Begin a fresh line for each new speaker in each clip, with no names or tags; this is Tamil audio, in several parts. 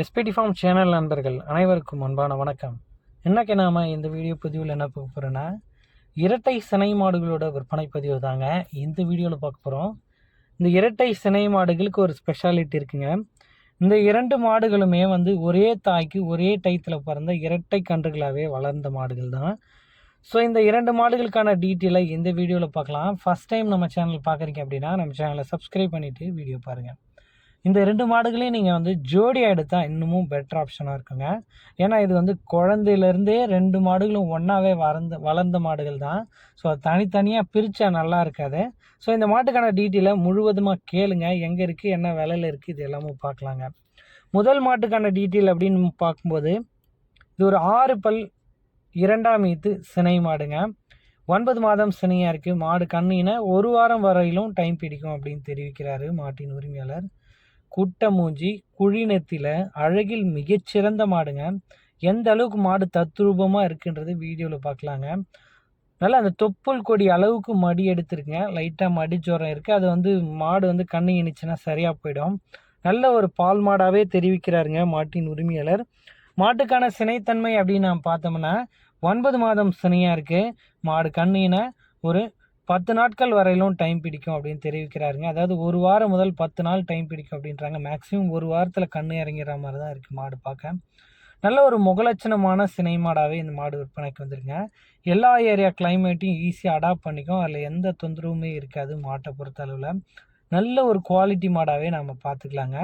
எஸ்பிடி ஃபார்ம் சேனல் நண்பர்கள் அனைவருக்கும் அன்பான வணக்கம். இன்னைக்கு நாம் இந்த வீடியோ பதிவில் என்ன பார்க்க போகிறோன்னா இரட்டை சினை மாடுகளோட விற்பனை பதிவு தாங்க இந்த வீடியோவில் பார்க்க போகிறோம் இந்த இரட்டை சினை மாடுகளுக்கு ஒரு ஸ்பெஷாலிட்டி இருக்குங்க. இந்த இரண்டு மாடுகளுமே வந்து ஒரே தாய்க்கு ஒரே டைத்தில் பிறந்த இரட்டை கன்றுகளாகவே வளர்ந்த மாடுகள் தான் ஸோ இந்த இரண்டு மாடுகளுக்கான டீட்டெயிலை இந்த வீடியோவில் பார்க்கலாம். ஃபஸ்ட் டைம் நம்ம சேனல் பார்க்குறீங்க அப்படின்னா நம்ம சேனலை சப்ஸ்கிரைப் பண்ணிவிட்டு வீடியோ பாருங்கள் இந்த ரெண்டு மாடுகளையும் நீங்கள் வந்து ஜோடியாக எடுத்தால் இன்னமும் பெட்டர் ஆப்ஷனாக இருக்குங்க. ஏன்னா இது வந்து குழந்தையிலேருந்தே ரெண்டு மாடுகளும் ஒன்றாவே வளர்ந்த வளர்ந்த மாடுகள் தான். ஸோ அது தனித்தனியாக பிரித்தா நல்லா இருக்காது. ஸோ இந்த மாட்டுக்கான டீட்டெயிலை முழுவதுமாக கேளுங்க. எங்கே இருக்குது என்ன விலையில் இருக்குது இது எல்லாமும் பார்க்கலாங்க. முதல் மாட்டுக்கான டீட்டெயில் அப்படின்னு பார்க்கும்போது இது ஒரு ஆறு பல் இரண்டாம் ஈத்து சினை மாடுங்க. ஒன்பது மாதம் சினையாக இருக்குது மாடு கண்ணின ஒரு வாரம் வரையிலும் டைம் பிடிக்கும் அப்படின்னு தெரிவிக்கிறாரு மாட்டின் உரிமையாளர். குட்டை மூஞ்சி குழிநெத்தியில் அழகில் மிகச்சிறந்த மாடுங்க. எந்த அளவுக்கு மாடு தத்ரூபமாக இருக்குன்றது வீடியோவில் பார்க்கலாங்க நல்லா அந்த தொப்புள் கொடி அளவுக்கு மடி எடுத்துருங்க. லைட்டாக மடி ஜோரம் இருக்குது அது வந்து மாடு வந்து கண்ணு இனிச்சுன்னா சரியாக போயிடும். நல்ல ஒரு பால் மாடாகவே தெரிவிக்கிறாருங்க மாட்டின் உரிமையாளர். மாட்டுக்கான சினைத்தன்மை அப்படின்னு நாம் பார்த்தோம்னா ஒன்பது மாதம் சினையாக இருக்குது மாடு கண்ணின ஒரு பத்து நாட்கள் வரையிலும் டைம் பிடிக்கும் அப்படின்னு தெரிவிக்கிறாருங்க. அதாவது ஒரு வாரம் முதல் பத்து நாள் டைம் பிடிக்கும் அப்படின்றாங்க. மேக்ஸிமம் ஒரு வாரத்தில் கண்ணு இறங்கிற மாதிரி தான் இருக்குது மாடு பார்க்க. நல்ல ஒரு முகலட்சணமான சினை மாடாகவே இந்த மாடு விற்பனைக்கு வந்துருங்க எல்லா ஏரியா கிளைமேட்டையும் ஈஸியாக அடாப்ட் பண்ணிக்கும். அதில் எந்த தொந்தரவுமே இருக்காது மாட்டை பொறுத்த அளவில் நல்ல ஒரு குவாலிட்டி மாடாகவே நம்ம பார்த்துக்கலாங்க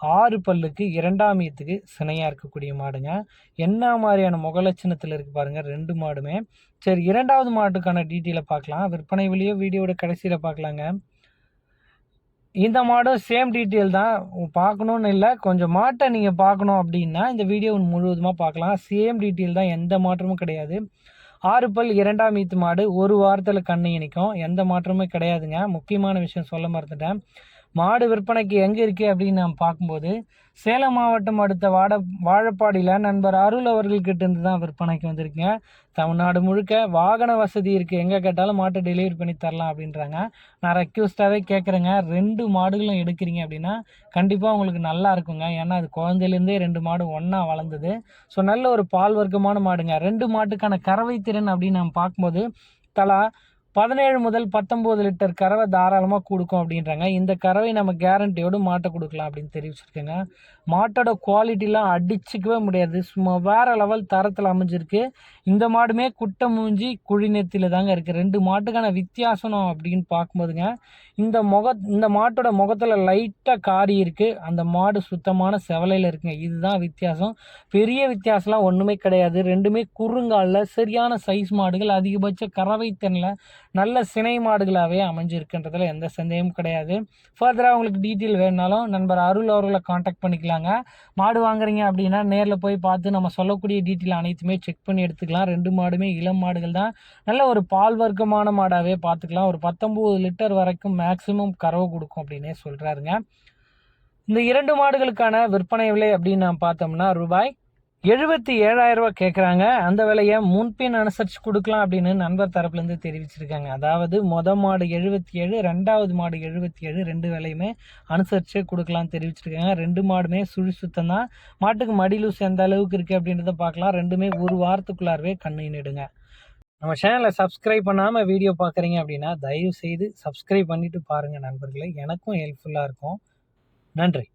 ஆறு பல்லுக்கு இரண்டாம் ஈத்துக்கு சினையாக இருக்கக்கூடிய மாடுங்க. என்ன மாதிரியான முகலட்சணத்தில் இருக்குது பாருங்கள் ரெண்டு மாடுமே. சரி இரண்டாவது மாட்டுக்கான டீட்டெயிலை பார்க்கலாம் விற்பனை விலையோ வீடியோட கடைசியில் பார்க்கலாங்க இந்த மாடும் சேம் டீட்டெயில் தான். பார்க்கணுன்னு இல்லை கொஞ்சம் மாட்டை நீங்கள் பார்க்கணும் அப்படின்னா இந்த வீடியோ முழுவதுமாக பார்க்கலாம் சேம் டீட்டெயில் தான் எந்த மாற்றமும் கிடையாது. ஆறு பல் இரண்டாம் ஈத்து மாடு ஒரு வாரத்தில் கண்ணு இணைக்கும் எந்த மாற்றமும் கிடையாதுங்க. முக்கியமான விஷயம் சொல்ல மறந்துட்டேன். மாடு விற்பனைக்கு எங்கே இருக்குது அப்படின்னு நாம் பார்க்கும்போது சேலம் மாவட்டம் அடுத்த வாட வாழப்பாடியில் நண்பர் அருள் அவர்கள்கிட்ட இருந்து தான் விற்பனைக்கு வந்திருக்கீங்க. தமிழ்நாடு முழுக்க வாகன வசதி இருக்குது எங்கே கேட்டாலும் மாட்டை டெலிவரி பண்ணி தரலாம் அப்படின்றாங்க. நான் ரெக்யூஸ்டாகவே கேட்குறேங்க ரெண்டு மாடுகளும் எடுக்கிறீங்க அப்படின்னா கண்டிப்பாக உங்களுக்கு நல்லா இருக்குங்க. ஏன்னா அது குழந்தையிலேருந்தே ரெண்டு மாடு ஒன்றா வளர்ந்தது. ஸோ நல்ல ஒரு பால் வர்க்கமான மாடுங்க. ரெண்டு மாட்டுக்கான கறவை திறன் அப்படின்னு நம்ம பார்க்கும்போது தலா பதினேழு முதல் பத்தொம்போது லிட்டர் கறவை தாராளமாக கொடுக்கும் அப்படின்றாங்க. இந்த கறவை நம்ம கேரண்டியோடு மாட்டை கொடுக்கலாம் அப்படின்னு தெரிவிச்சிருக்கேங்க. மாட்டோட குவாலிட்டிலாம் அடிச்சுக்கவே முடியாது. சும்மா வேறு லெவல் தரத்தில் அமைஞ்சிருக்கு. இந்த மாடுமே குட்டை மூஞ்சி குழிநெத்தியில் தாங்க இருக்குது ரெண்டு மாட்டுக்கான வித்தியாசம் அப்படின்னு பார்க்கும்போதுங்க இந்த முக இந்த மாட்டோட முகத்தில் லைட்டாக காரி இருக்குது அந்த மாடு சுத்தமான செவலையில் இருக்குங்க. இதுதான் வித்தியாசம். பெரிய வித்தியாசம்லாம் ஒன்றுமே கிடையாது. ரெண்டுமே குறுங்காலில் சரியான சைஸ் மாடுகள். அதிகபட்ச கறவை தென்னில் நல்ல சினை மாடுகளாகவே அமைஞ்சிருக்குன்றதுல எந்த சந்தேகமும் கிடையாது. ஃபர்தராக உங்களுக்கு டீட்டெயில் வேணுனாலும் நண்பர் அருள் அவர்களை காண்டாக்ட் பண்ணிக்கலாங்க. மாடு வாங்குறீங்க அப்படின்னா நேரில் போய் பார்த்து நம்ம சொல்லக்கூடிய டீட்டெயில் அனைத்துமே செக் பண்ணி எடுத்துக்கலாம். ரெண்டு மாடுமே இளம் மாடுகள் தான். நல்ல ஒரு பால் வர்க்கமான மாடாகவே பார்த்துக்கலாம். ஒரு பத்தொம்போது லிட்டர் வரைக்கும் மேக்ஸிமம் கறவை கொடுக்கும் அப்படின்னே சொல்கிறாருங்க இந்த இரண்டு மாடுகளுக்கான விற்பனை விலை அப்படின்னு நான் பார்த்தோம்னா ரூபாய் எழுபத்தி ஏழாயிரம் ரூபாய் கேட்குறாங்க அந்த விலையை முன்பின் அனுசரித்து கொடுக்கலாம் அப்படின்னு நண்பர் தரப்புலேருந்து தெரிவிச்சிருக்காங்க. அதாவது மொத மாடு எழுபத்தி ஏழு ரெண்டாவது மாடு எழுபத்தி ஏழு ரெண்டு விலையுமே அனுசரித்து கொடுக்கலாம்னு தெரிவிச்சிருக்காங்க. ரெண்டு மாடுமே சுழி சுத்தம் தான் மாட்டுக்கு மடிலூஸ் எந்த அளவுக்கு இருக்குது அப்படின்றத பார்க்கலாம். ரெண்டுமே ஒரு வாரத்துக்குள்ளாரவே கண்ணு நெடுங்க நம்ம சேனலை சப்ஸ்கிரைப் பண்ணாமல் வீடியோ பார்க்குறீங்க அப்படின்னா தயவு செய்து சப்ஸ்கிரைப் பண்ணிவிட்டு பாருங்கள் நண்பர்களே. எனக்கும் ஹெல்ப்ஃபுல்லாக இருக்கும். நன்றி.